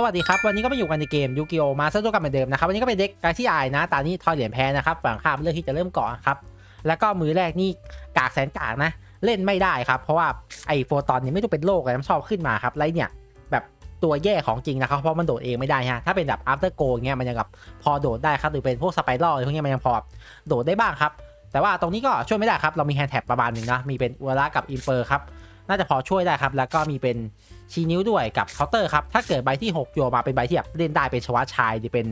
สวัสดีครับ วันนี้ก็มาอยู่กันในเกมยูกิโอมาสเตอร์ตัวกันเหมือนเดิมนะครับ วันนี้ก็เป็นเด็กกาที่อายนะ ตอนนี้ทอยเหรียญแพ้นะครับ ฝั่งข้ามเลือกที่จะเริ่มก่อนครับ แล้วก็มือแรกนี่กากแสนกากนะ เล่นไม่ได้ครับ เพราะว่าไอโฟตอนนี้ไม่ต้องเป็นโลกเลยมันชอบขึ้นมาครับไรเนี่ยแบบตัวแย่ของจริงนะครับ เพราะมันโดดเองไม่ได้ฮะ ถ้าเป็นแบบ after go เงี้ยมันยังแบบพอโดดได้ครับ หรือเป็นพวกสไปรัลอะไรพวกเนี้ยมันยังพอโดดได้บ้างครับ แต่ว่าตรงนี้ก็ช่วยไม่ได้ครับ เรามีแฮนด์แท็บประมาณหนึ่งนะ มีเป็นอุระกับอิมเปอร์ครับ น่าจะพอช่วยได้ครับ แล้วก็มีเป็น ชี้นิ้วด้วยกับเคาน์เตอร์ครับ ถ้าเกิดใบที่ 6 โยมาเป็นใบที่แบบเล่นได้เป็นชวาชายหรือเป็น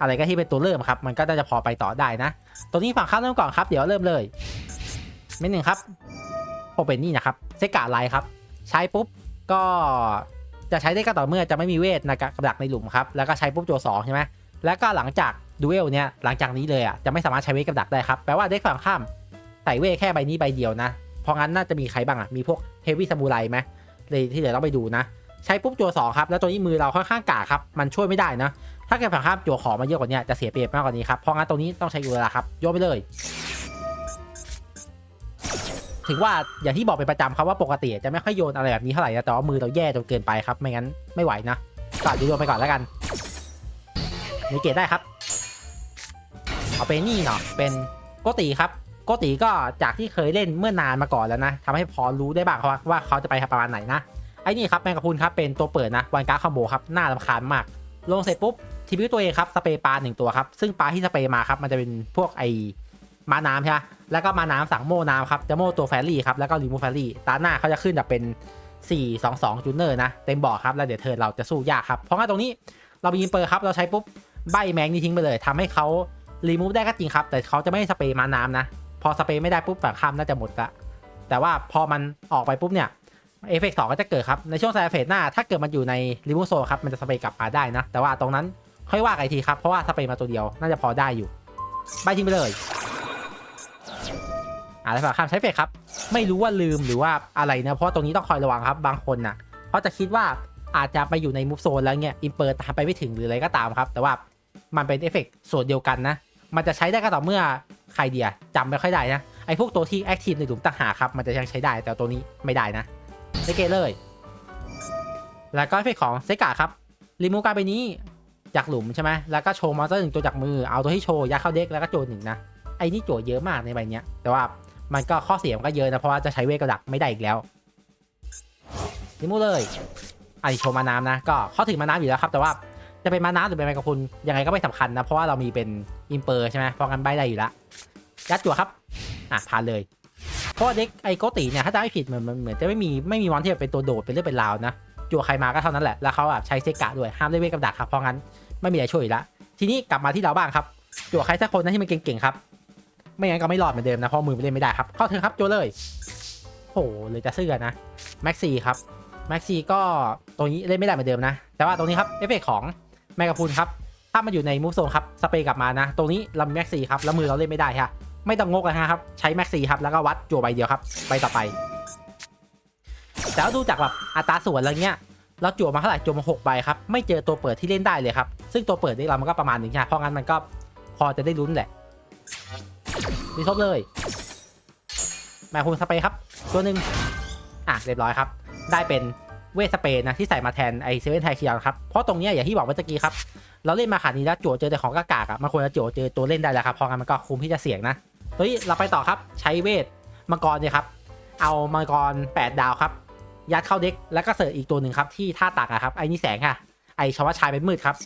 อะไรก็ที่เป็นตัวเริ่มครับ มันก็น่าจะพอไปต่อได้นะ ตัวนี้ฝั่งข้ามเริ่มก่อนครับ เดี๋ยวเริ่มเลยเม็ดหนึ่งครับโอเป็นนี่นะครับเซกาไลครับ ใช้ปุ๊บก็จะใช้ได้ก็ต่อเมื่อจะไม่มีเวทในกับดักในหลุมครับ แล้วก็ใช้ปุ๊บโจสองใช่ไหมแล้วก็หลังจากดูเอลเนี่ยหลังจากนี้เลยอะจะไม่สามารถใช้เวทกับดักได้ครับแปลว่าเด็กฝั่งข้ามใส่เวทแค่ใบนี้ใบเดียวนะเพราะงั้นน่าจะมีใครบ้างอะมีพวกเฮฟวี่ซามูไรไหม ที่เดี๋ยวต้องไปดูนะ ใช้ปุ๊บจัวสองครับแล้วตัวนี้มือเราค่อนข้างกาครับมันช่วยไม่ได้นะ ถ้าเกิดฝั่งข้ามจัวของมาเยอะกว่านี้จะเสียเปรียบมากกว่านี้ครับเพราะงั้นตรงนี้ต้องใช้ยูเวลาครับโยนไปเลยถึงว่าอย่างที่บอกเป็นประจำครับว่าปกติจะไม่ค่อยโยนอะไรแบบนี้เท่าไหร่นะแต่ว่ามือเราแย่จนเกินไปครับไม่งั้นไม่ไหวนะก็โยนไปก่อนแล้วกันนี่เกตได้ครับเอาเป็นนี่เนาะเป็นโกติครับ โกติก็จากที่เคยเล่นเมื่อนานมาก่อนแล้วนะทำให้พอรู้ได้บ้างว่าว่าเขาจะไปประมาณไหนนะไอ้นี่ครับแมงกะพรุนครับเป็นตัวเปิดนะวันการ์คอมโบครับน่ารำคาญมาก ลงเสร็จปุ๊บทีวิวตัวเองครับสเปรย์ปลาหนึ่งตัวครับซึ่งปลาที่สเปรย์มาครับมันจะเป็นพวกไอมาน้ำใช่ไหมแล้วก็ม้าน้ำสั่งโม่น้ำครับจะโม่ตัวแฟรี่ครับแล้วก็รีมูฟแฟรี่ตาหน้าเขาจะขึ้นแบบเป็น 4 2 2จูเนอร์นะเต็มบ่อครับแล้วเดี๋ยวเธอเราจะสู้ยากครับเพราะว่าตรงนี้เรามีอินเปอร์ครับเราใช้ปุ๊บใบแมงนี่ทิ้งไปเลยทำให้เขารีมูฟได้ก็จริงครับแต่เขาจะไม่สเปรย์มาน้ำนะ อสเปรย์ไม่ได้ปุ๊บฝั่งข้ามน่าจะหมดละแต่ว่าพอมันออกไปปุ๊บเนี่ยเอฟเฟกต์สองก็จะเกิดครับ ในช่วงไซเฟสหน้า ถ้าเกิดมันอยู่ในรีมูโซครับ มันจะสเปรย์กลับมาได้นะ แต่ว่าตรงนั้นค่อยว่ากันทีครับ เพราะว่าสเปรย์มาตัวเดียว น่าจะพอได้อยู่ใบทิ้งไปเลยอ่าแล้วฝั่งข้ามใช้เฟกครับ ไม่รู้ว่าลืมหรือว่าอะไรนะ เพราะตรงนี้ต้องคอยระวังครับบางคนนะเพราะจะคิดว่าอาจจะไปอยู่ในมูฟโซนแล้วเนี่ยอินเปอร์ตามไปไม่ถึงหรืออะไรก็ตามครับ แต่ว่ามันเป็นเอฟเฟกต์ส่วนเดียวกันนะ มันจะใช้ได้ก็ต่อเมื่อ ใครเดียจำไม่ค่อยได้นะ ไอพวกตัวที่แอคทีฟในหลุมต่างหากครับ มันจะยังใช้ได้แต่ตัวนี้ไม่ได้นะเซเกเลย แล้วก็เอฟเฟกของเซกาครับรีมูการไปนี้จากหลุมใช่ไหมแล้วก็โชว์มอนสเตอร์หนึ่งตัวจากมือ เอาตัวที่โชว์ยัดเข้าเด็กแล้วก็โจนหนึ่งนะ ไอ้นี่โจทย์เยอะมากในใบนี้แต่ว่ามันก็ข้อเสียมันก็เยอะนะ เพราะว่าจะใช้เวทกระดักไม่ได้อีกแล้วรีมูเลย อันนี้โชว์มาน้ำนะ ก็ข้อถึงมาน้ำอยู่แล้วครับ แต่ว่า จะเป็นมาน้ำหรือเป็นแมงกะพุนยังไงก็ไม่สำคัญนะ เพราะว่าเรามีเป็นอิมเปอร์ใช่ไหมเพราะงั้นใบได้อยู่แล้วยัดจั่วครับ อะผ่านเลย เพราะเด็กไอโกติเนี่ยถ้าจะไม่ผิดเหมือนเหมือนจะไม่มีไม่มีมอนที่แบบเป็นตัวโดดเป็นเรื่องเป็นราวนะจั่วใครมาก็เท่านั้นแหละแล้วเขาแบบใช้เซกะด้วยห้ามได้เวทกับดักครับเพราะงั้นไม่มีอะไรช่วยละทีนี้กลับมาที่เราบ้างครับจั่วใครสักคนนะที่มันเก่งๆครับ ไม่งั้นก็ไม่รอดเหมือนเดิมนะเพราะมือไม่เล่นไม่ได้ครับเข้าเทิร์นครับจั่วเลยโอ้โหเลยจะเสื้อนะแม็กซี่ครับแม็กซี่ก็ตรงนี้เล่นไม่ได้เหมือนเดิมนะ แต่ว่าตรงนี้ครับเอฟเฟกของ แมกกาพูนครับ ถ้ามันอยู่ในมูฟโซนครับ สเปรย์กลับมานะ ตรงนี้เราแม็กซี่ครับ แล้วมือเราเล่นไม่ได้ค่ะไม่ต้องงกนะครับ ใช้แม็กซี่ครับ แล้วก็วัดจั่วใบเดียวครับ ใบต่อไปแต่ว่าดูจากแบบอัตราส่วนอะไรเงี้ย เราจั่วมาเท่าไหร่จั่วมาหกใบครับ ไม่เจอตัวเปิดที่เล่นได้เลยครับ ซึ่งตัวเปิดที่เรามันก็ประมาณหนึ่งใช่เพราะงั้นมันก็พอจะได้ลุ้นแหละรีทบเลยแมคคุณสเปรย์ครับ ตัวหนึ่งอะเรียบร้อยครับ ได้เป็น เวสเปร์นะที่ใส่มาแทนไอเซเว่นไทเคียครับ เพราะตรงเนี้ยอย่างที่บอกเมื่อกี้ครับ เราเล่นมาขาดนี้แล้วจั่วเจอแต่ของกากากอะมันควรจะจั่วเจอตัวเล่นได้แล้วครับเพราะงั้นมันก็คุ้มที่จะเสี่ยงนะเฮ้ยเราไปต่อครับใช้เวทมังกรเนี่ยครับเอามังกร 8 ดาวครับ ยัดเข้าเด็กแล้วก็เสิร์ฟอีกตัวหนึ่งครับที่ท่าตักอะครับไอ้นี่แสงค่ะ ไอ้ชาวชายเป็นมืดครับ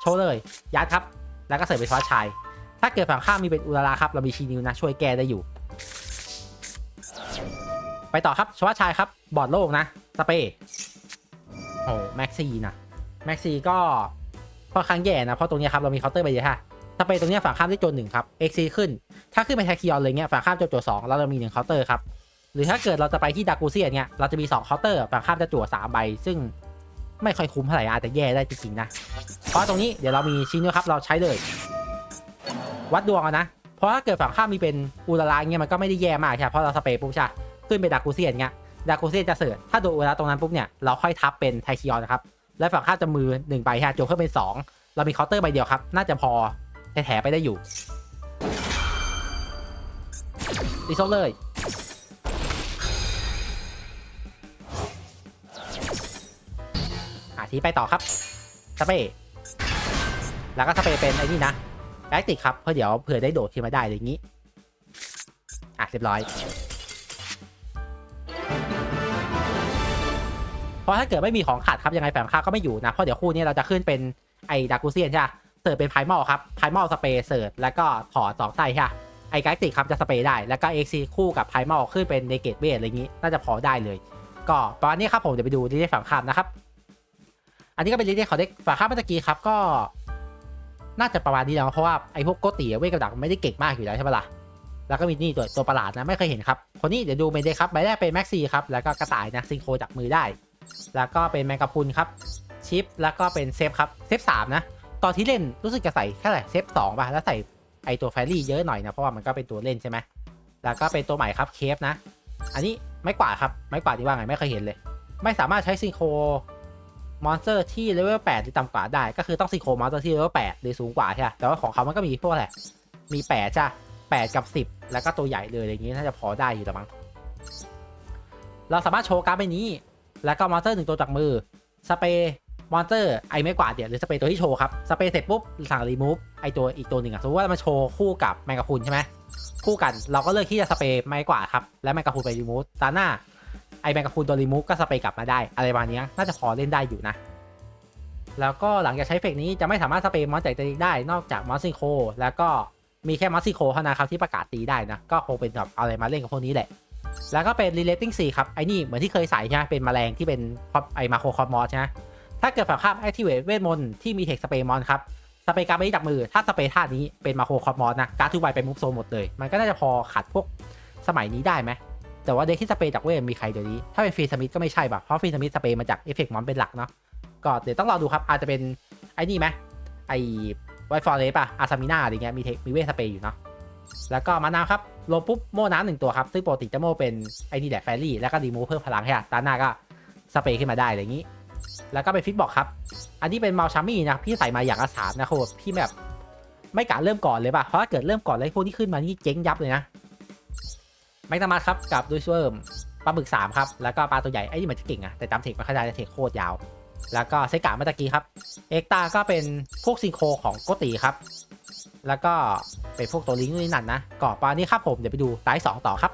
โชว์เลย ยัดครับ แล้วก็เสิร์ฟเป็นชาวชาย ถ้าเกิดฝั่งข้ามมีเป็นอุลาราครับเรามีชีนิวนะช่วยแก้ได้อยู่ ไปต่อครับชาวชายครับ บอร์ดโลกนะสเปย์โอ้แม็กซี่นะแม็กซี่ก็ค่อนข้างแย่นะ เพราะตรงนี้ครับ เรามีเคาน์เตอร์ไปเยอะค่ะสเปย์ตรงนี้ฝั่งข้ามได้โจนหนึ่งครับ XC ขึ้น ถ้าขึ้นไปแทคิออนเลยเงี้ยฝั่งข้ามจะจั่วสองแล้วเรามีหนึ่งเคาน์เตอร์ครับ หรือถ้าเกิดเราจะไปที่ดากูเซียนเงี้ยเราจะมี2เคาน์เตอร์ฝั่งข้ามจะจั่วสามใบ ซึ่งไม่ค่อยคุ้มเท่าไหร่อาจจะแย่ได้จริงๆนะ เพราะตรงนี้เดี๋ยวเรามีชิ้นนี้ครับเราใช้เลย วัดดวงเอานะ เพราะถ้าเกิดฝั่งข้ามมีเป็นอูราลาเงี้ยมันก็ไม่ได้แย่มากใช่ปะเพราะเราสเปรย์ปุ๊บใช่ ขึ้นไปดากูเซียนเงี้ยดากูเซียนจะเสิร์ชถ้าโดนอูราตรงนั้นปุ๊บเนี่ยเราค่อยทับเป็นไทคิออนนะครับและฝั่งข้าจะมือหนึ่งใบฮะจั่วเพิ่มเป็นสองเรามีเคาน์เตอร์ใบเดียวครับ น่าจะพอแถๆไปได้อยู่ดีโซเลยหาทีไปต่อครับสเปย์แล้วก็สเปย์เป็นไอ้นี่นะแบ็กติกครับ เพื่อเดี๋ยวเผื่อได้โดดขึ้นมาได้อะไรอย่างนี้ อะเรียบร้อย เพราะถ้าเกิดไม่มีของขาดครับยังไงแฝงค่าก็ไม่อยู่นะ เพราะเดี๋ยวคู่นี้เราจะขึ้นเป็นไอ้ดากูเซียนใช่ไหมเสิร์ฟเป็นไพมอลครับไพมอลสเปรย์เสิร์ฟแล้วก็ถอดสองไส้ใช่ปะไอ้ไกติกครับจะสเปรย์ได้แล้วก็เอ็กซีคู่กับไพมอลขึ้นเป็นเนเกตเวทอะไรอย่างนี้น่าจะพอได้เลย ก็ประมาณนี้ครับผมเดี๋ยวไปดูดีเดฝั่งข้ามนะครับ อันนี้ก็เป็นดีเดของเด็กฝั่งข้ามเมื่อกี้ครับก็ น่าจะประมาณนี้แล้วเพราะว่าไอ้พวกโกติเวทกับดักไม่ได้เก่งมากอยู่แล้วใช่ปะล่ะแล้วก็มีนี่ตัวตัวประหลาดนะไม่เคยเห็นครับคนนี้เดี๋ยวดูเมเดครับใบแรกเป็นแม็กซี่ครับแล้วก็กระต่ายนะซิงโครจับมือได้ แล้วก็เป็นแมงกะพุนครับ ชิป แล้วก็เป็นเซฟครับ เซฟสามนะ ตอนที่เล่นรู้สึกจะใส่แค่ไหนเซฟสองป่ะ แล้วใส่ไอตัวแฟรี่เยอะหน่อยนะ เพราะว่ามันก็เป็นตัวเล่นใช่ไหม แล้วก็เป็นตัวใหม่ครับเคฟนะ อันนี้ไม่กวาดครับ ไม่กวาดที่ว่าไงไม่เคยเห็นเลย ไม่สามารถใช้ซิงโครมอนสเตอร์ที่เลเวล8หรือต่ำกว่าได้ ก็คือต้องซิงโครมอนสเตอร์ที่เลเวล8หรือสูงกว่าใช่ไหมแต่ว่าของเขามันก็มีพวกแหละ มี8จ้ะ8กับ 10 แล้วก็ตัวใหญ่เลยอย่างนี้น่าจะพอได้อยู่แต่มั้ง เราสามารถโชว์การ์ดใบนี้ แล้วก็มอนสเตอร์หนึ่งตัวจากมือ สเปรย์มอนสเตอร์ไอไม่กวาดเดี๋ยวหรือสเปรย์ตัวที่โชว์ครับ สเปรย์เสร็จปุ๊บสั่งรีมูฟไอตัวอีกตัวหนึ่งอะสมมติว่ามันโชว์คู่กับแมงกะพรุนใช่ไหมคู่กันเราก็เลือกที่จะสเปรย์ไม่กวาดครับและแมงกะพรุนไปรีมูฟตาหน้าไอแมงกะพรุนตัวรีมูฟก็สเปรย์กลับมาได้อะไรประมาณนี้น่าจะพอเล่นได้อยู่นะ แล้วก็หลังจากใช้เฟกนี้จะไม่สามารถสเปรย์มอนจากตัวเองได้นอกจากมอนซิโคแล้วก็มีแค่มอนซิโคเท่านั้นครับที่ประกาศตีได้นะก็คงเป็นแบบเอาอะไรมาเล่นกับพวกนี้แหละ แล้วก็เป็น relating 4 ครับ ไอ้นี่เหมือนที่เคยใส่ใช่ไหมเป็นแมลงที่เป็นไอมาโครคอมอสใช่ไหมถ้าเกิดฝั่งข้าม activate เวทมนต์ที่มีเทคสเปรย์มอนครับสเปรย์การ์ดไม่ได้จับมือ ถ้าสเปรย์ท่านี้เป็นมาโครคอมอสนะ การ์ดทุกใบเป็นมุฟโซหมดเลย มันก็น่าจะพอขัดพวกสมัยนี้ได้ไหม แต่ว่าเด็กที่สเปรย์จากเวทมีใครเดี๋ยวนี้ ถ้าเป็นฟรีสมิธก็ไม่ใช่ป่ะ เพราะฟรีสมิธสเปรย์มาจากเอฟเฟกต์มอนเป็นหลักเนาะ ก็เดี๋ยวต้องรอดูครับ อาจจะเป็นไอ้นี่ไหมไอ้ไวฟอร์เรสป่ะอาซามิน่าอะไรเงี้ย มีเทค มีเวทสเปรย์อยู่เนาะ แล้วก็มานาวครับลงปุ๊บโม่น้ำหนึ่งตัวครับ ซึ่งปกติจะโม่เป็นไอ้นี่แหละแฟรี่ แล้วก็ดีมูเพิ่มพลังให้อะตาหน้าก็สเปรย์ขึ้นมาได้อะไรอย่างนี้ แล้วก็เป็นฟิตบอกครับ อันนี้เป็นมัลชามี่นะพี่ใส่มาอย่างละสามนะโคตรพี่แบบไม่กะเริ่มก่อนเลยป่ะ เพราะถ้าเกิดเริ่มก่อนเลยพวกที่ขึ้นมานี่เจ๊งยับเลยนะแมกนามัสครับกับดูชเวิร์มปลาบึกสามครับ แล้วก็ปลาตัวใหญ่ไอ้นี่มันจะเก่งอะแต่จำเทคม่ค่อยได้แต่เทคโคตรยาว แล้วก็เซกาเมื่อตะกี้ครับ เอ็กตาก็เป็นพวกซิงโคของโกติครับ แล้วก็ เป็นพวกตัวลิงก์นู่นนี่นั่นนะก่อปานี้ครับผมเดี๋ยวไปดูไตสองต่อครับ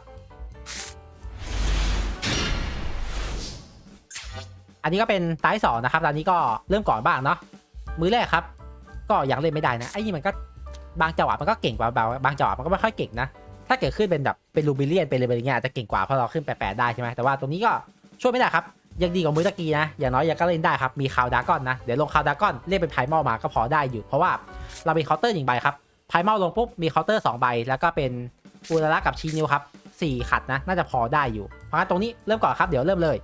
อันนี้ก็เป็นไตสองนะครับตอนนี้ก็เริ่มก่อนบ้างเนาะมือแรกครับ ก็ยังเล่นไม่ได้นะไอ้นี่มันก็บางจังหวะมันก็เก่งกว่าบางบางจังหวะมันก็ไม่ค่อยเก่งนะถ้าเกิดขึ้นเป็นแบบเป็นลูบิเลียนเป็นอะไรแบบนี้อาจจะเก่งกว่าเพราะเราขึ้นแปดๆได้ใช่ไหมแต่ว่าตรงนี้ก็ช่วยไม่ได้ครับยังดีกว่ามือตะกี้นะ อย่างน้อยยังก็เล่นได้ครับ มีคาวดากอนนะ เดี๋ยวลงคาวดากอนเรียกเป็นไพ่มอมาก็พอได้อยู่ เพราะว่าเรามีเคาน์เตอร์หนึ่งใบครับ ไพมอลลงปุ๊บมีเคาน์เตอร์สองใบ แล้วก็เป็นอูราระกับชีนิวครับสี่ขัดนะ น่าจะพอได้อยู่ เพราะงั้นตรงนี้เริ่มก่อนครับเดี๋ยวเริ่มเลย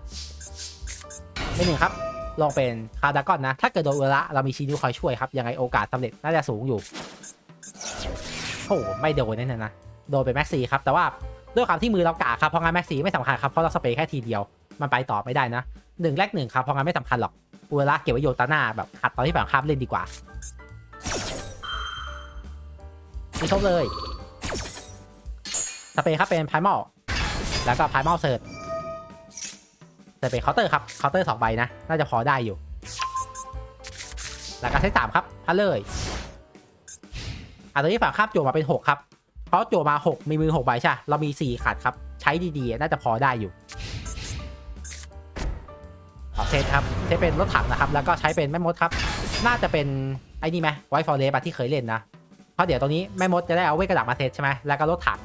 ไม่หนึ่งครับลองเป็นคาวดากอนนะ ถ้าเกิดโดนอูราระเรามีชีนิวคอยช่วยครับยังไงโอกาสสำเร็จน่าจะสูงอยู่โอ้โหไม่โดนแน่ๆนะโดนเป็นแม็กซี่ครับแต่ว่าด้วยความที่มือเรากาครับเพราะงั้นแม็กซี่ไม่สำคัญครับเพราะเราสเปรย์แค่ทีเดียวมันไปต่อไม่ได้นะหนึ่งแรกหนึ่งครับเพราะงั้นไม่สำคัญหรอกอูเวลาเก็บไว้โยตาหน้าแบบขัดตอนที่ฝั่งข้ามเล่นดีกว่า มีครบเลยสเปรย์ครับเป็นพายมอลแล้วก็พายมอลเซิร์ตเซิร์ตเป็นเคาน์เตอร์ครับเคาน์เตอร์สองใบนะ น่าจะพอได้อยู่ แล้วก็เซตสามครับพันเลยอะตอนนี้ฝั่งข้ามโจมมาเป็นหกครับเพราะโจมมาหกมีมือหกใบใช่เรามีสี่ขัดครับ ใช้ดีๆ น่าจะพอได้อยู่เซตครับเซตเป็นรถถังนะครับ แล้วก็ใช้เป็นแม่มดครับ น่าจะเป็นไอ้นี่ไหมไวฟอร์เรสที่เคยเล่นนะ เพราะเดี๋ยวตรงนี้แม่มดจะได้เอาเวทกระดาษมาเซตใช่ไหมแล้วก็รถถัง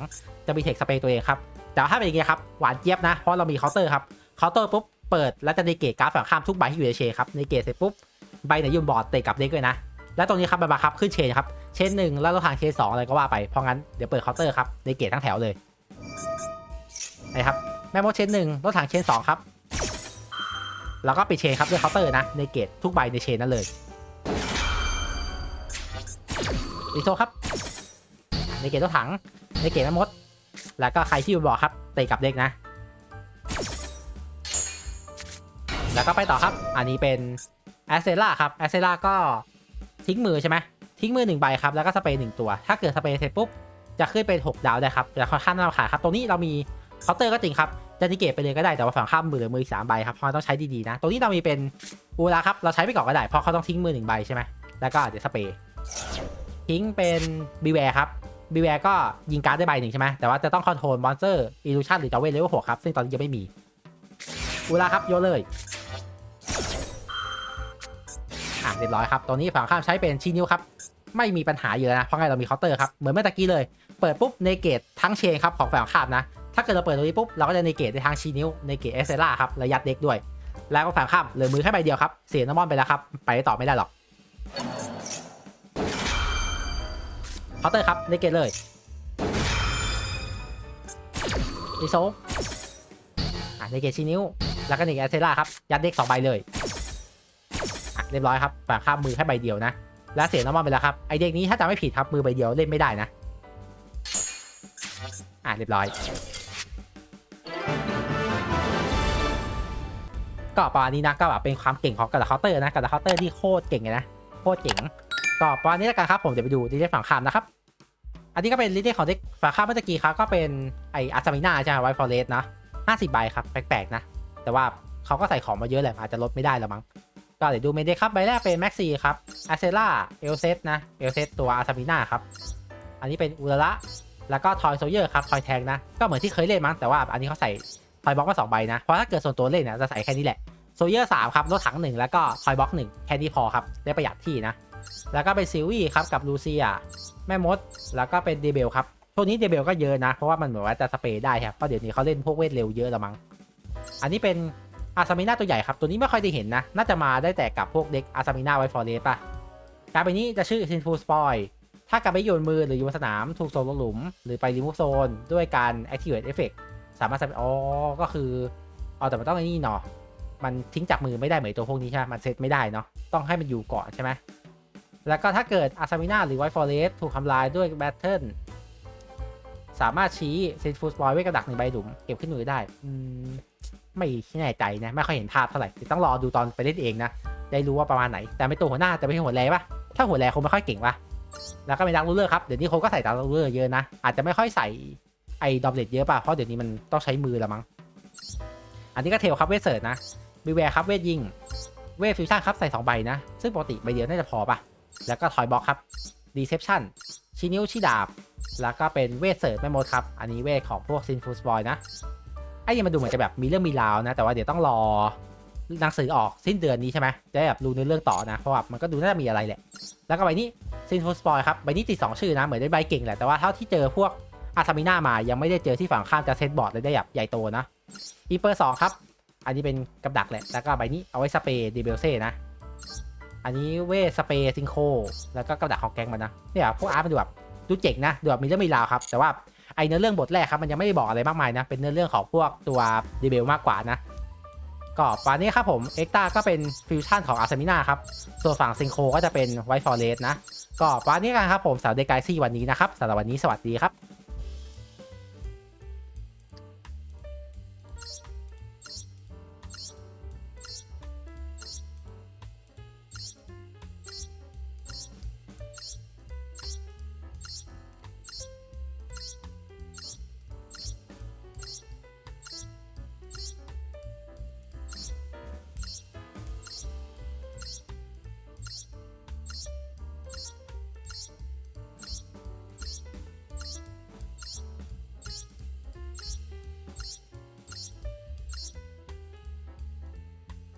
จะมีเทคสเปรย์ตัวเองครับแต่ถ้าเป็นอย่างนี้ครับหวานเจี๊ยบนะเพราะเรามีเคาน์เตอร์ครับเคาน์เตอร์ปุ๊บเปิดแล้วจะในเกตการ์ดฝั่งข้ามทุกใบที่อยู่ในเชนครับในเกตเสร็จปุ๊บใบไหนยืนบอร์ดเตะกับเด็กเลยนะแล้วตรงนี้ครับมันบังคับขึ้นเชนครับเชนหนึ่งแล้วรถถังเชนสองอะไรก็ว่าไปเพราะงั้นเดี๋ยวเปิดเคาน์เตอร์ครับในเกตทั้งแถวเลยนะครับแม่มดเชนหนึ่งรถถังเชนสองครับแล้วก็ปิดเชนครับด้วยเคาน์เตอร์นะในเกตทุกใบในเชนนั่นเลย อีโซครับในเกตรถถังในเกตแม่มด แล้วก็ใครที่บอกครับเตะกับเด็กนะ แล้วก็ไปต่อครับ อันนี้เป็นแอสเซล่าครับแอสเซล่าก็ทิ้งมือใช่ไหมทิ้งมือหนึ่งใบครับ แล้วก็สเปรย์หนึ่งตัว ถ้าเกิดสเปรย์เสร็จปุ๊บ จะขึ้นเป็น 6 ดาวได้ครับแต่ค่อนข้างน่ารำคาญครับ ตรงนี้เรามีเคาน์เตอร์ก็จริงครับ จะนิเกตไปเลยก็ได้ แต่ว่าฝั่งข้ามมือหลือมือสามใบครับ เพราะต้องใช้ดีๆนะ ตรงนี้เรามีเป็นอูราครับ เราใช้ไปก่อนก็ได้ เพราะเขาต้องทิ้งมือหนึ่งใบใช่ไหมแล้วก็เดี๋ยวสเปรย์ ทิ้งเป็นบีแวร์ครับบีแวร์ก็ยิงการ์ดได้ใบหนึ่งใช่ไหมแต่ว่าจะต้องคอนโทรลมอนสเตอร์อิลูชันหรือจอเวทเลเวลหกครับ ซึ่งตอนนี้ยังไม่มีอูราครับโยเลย อะเรียบร้อยครับตรงนี้ฝั่งข้ามใช้เป็นชีนิวครับ ไม่มีปัญหาอยู่แล้วนะ เพราะไงเรามีเคาน์เตอร์ครับ เหมือนเมื่อตะกี้เลย เปิดปุ๊บเนเกตทั้งเชนครับของฝั่งข้ามนะ ถ้าเกิดเราเปิดตรงนี้ปุ๊บเราก็จะเนเกตในทางชีนิวเนเกตเอสเซล่าครับระยัดเด็กด้วย แล้วก็ฝั่งข้ามเหลือมือแค่ใบเดียวครับเสียน้ำมอนไปแล้วครับไปต่อไม่ได้หรอก เคาน์เตอร์ครับเนเกตเลยอีโซอะเนเกตชีนิ้ว แล้วก็เนเกตเอสเซล่าครับ ยัดเด็กสองใบเลยอะเรียบร้อยครับฝั่งข้ามมือแค่ใบเดียวนะ แล้วเสียน้ำมอนไปแล้วครับ ไอเด็กนี้ถ้าจำไม่ผิดครับมือใบเดียวเล่นไม่ได้นะ อะเรียบร้อย ก็ประมาณนี้นะก็แบบเป็นความเก่งของกระดาษเคาน์เตอร์นะกระดาษเคาน์เตอร์ที่โคตรเก่งเลยนะโคตรเจ๋ง ก็ประมาณนี้แล้วกันครับ ผมเดี๋ยวไปดูดีเจฝั่งข้ามนะครับ อันนี้ก็เป็นลิเดของเด็กฝั่งข้ามเมื่อกี้ครับก็เป็นไออาร์ซามิน่าใช่ไหมไวฟอร์เรสนะ50ใบครับแปลกๆนะ แต่ว่าเขาก็ใส่ของมาเยอะแหละอาจจะลดไม่ได้แล้วมั้งก็เดี๋ยวดูเมนเดครับใบแรกเป็นแม็กซี่ครับอาเซล่าเอลเซตนะเอลเซตตัวอาร์ซามิน่าครับอันนี้เป็นอุระแล้วก็ทอยโซเยอร์ครับทอยแทงนะก็เหมือนที่เคยเล่นมั้งแต่ว่าอันนี้เขาใส่ทอยบ็อกมาสองใบนะเพราะถ้าเกิดส่วนตัวเล่นเนี่ยจะใส่แค่นี้แหละโซเยอร์สามครับรถถังหนึ่งแล้วก็ทอยบ็อกหนึ่งแค่นี้พอครับได้ประหยัดที่นะ แล้วก็เป็นซิลวี่ครับกับลูเซียแม่มด แล้วก็เป็นเดเบลครับช่วงนี้เดเบลก็เยอะนะ เพราะว่ามันเหมือนว่าจะสเปรย์ได้ครับเพราะเดี๋ยวนี้เขาเล่นพวกเวทเร็วเยอะละมั้งอันนี้เป็นอาซามิน่าตัวใหญ่ครับ ตัวนี้ไม่ค่อยได้เห็นนะ น่าจะมาได้แต่กับพวกเด็กอาซามิน่าไวฟอร์เรสป่ะการไปนี้จะชื่อซินฟูสปอยถ้ากลับไปโยนมือหรืออยู่บนสนามถูกโซนลงหลุม หรือไปรีมูฟโซนด้วยการ activate effect สามารถใส่อ๋อก็คือเอาแต่มันต้องไอ้นี่เนาะมันทิ้งจากมือไม่ได้เหมือนตัวพวกนี้ใช่ไหมมันเซตไม่ได้เนาะต้องให้มันอยู่ก่อนใช่ไหม แล้วก็ถ้าเกิดอาซามิน่าหรือไวฟอร์เรสถูกทำลายด้วยแบทเทิลสามารถชี้เซนฟูสบอยไว้กระดักหนึ่งใบหลุมเก็บขึ้นมือได้ อืม ไม่แน่ใจนะ ไม่ค่อยเห็นภาพเท่าไหร่ต้องรอดูตอนไปเล่นเองนะ ได้รู้ว่าประมาณไหน แต่ไม่ตัวหัวหน้าแต่ไม่ใช่หัวแรงปะถ้าหัวแรงคงไม่ค่อยเก่งปะแล้วก็เป็นดักรูเลอร์ครับ เดี๋ยวนี้เขาก็ใส่ดักรูเลอร์เยอะนะ อาจจะไม่ค่อยใส่ไอ้ดอมเลตเยอะป่ะ เพราะเดี๋ยวนี้มันต้องใช้มือละมั้ง อันนี้ก็เทลครับเวทเสิร์ตนะบีแวร์ครับเวทยิง เวทฟิวชั่นครับใส่2ใบนะ ซึ่งปกติใบเดียวน่าจะพอป่ะ แล้วก็ทอยบ็อกครับดีเซปชั่นชี้นิ้วชี้ดาบ แล้วก็เป็นเวทเสิร์ตแม่มดครับ อันนี้เวทของพวกซินฟูสบอยนะ ไอ้นี่มันดูเหมือนจะแบบมีเรื่องมีราวนะ แต่ว่าเดี๋ยวต้องรอหนังสือออกสิ้นเดือนนี้ใช่ไหมจะได้แบบรู้เนื้อเรื่องต่อนะ เพราะว่ามันก็ดูน่าจะมีอะไรแหละ แล้วก็ใบนี้ซินฟูสปอยครับ ใบนี้ติด2ชื่อนะ เหมือนได้ใบเก่งแหละ แต่ว่าเท่าที่เจอพวกอาซามิน่ามา ยังไม่ได้เจอที่ฝั่งข้ามจะเซตบอร์ดเลยได้แบบใหญ่โตนะอีเปอร์สองครับ อันนี้เป็นกับดักแหละ แล้วก็ใบนี้เอาไว้สเปรย์เดเบลเซ่นะ อันนี้เวสเปรซิงโค แล้วก็กับดักของแกงมันนะเนี่ยพวกอาร์ตมันดูแบบดูเจ๋งนะดูแบบมีเรื่องมีราวครับ แต่ว่าไอเนื้อเรื่องบทแรกครับมันยังไม่ได้บอกอะไรมากมายนะ เป็นเนื้อเรื่องของพวกตัวเดเบลมากกว่านะ ก็ปานนี้ครับผมเอ็กตาก็เป็นฟิวชั่นของอาร์เซมิน่าครับ ส่วนฝั่งซิงโคก็จะเป็นไวฟอร์เรสนะ ก็ปานนี้กันครับผมสาวเดกายซี่วันนี้นะครับสำหรับวันนี้สวัสดีครับ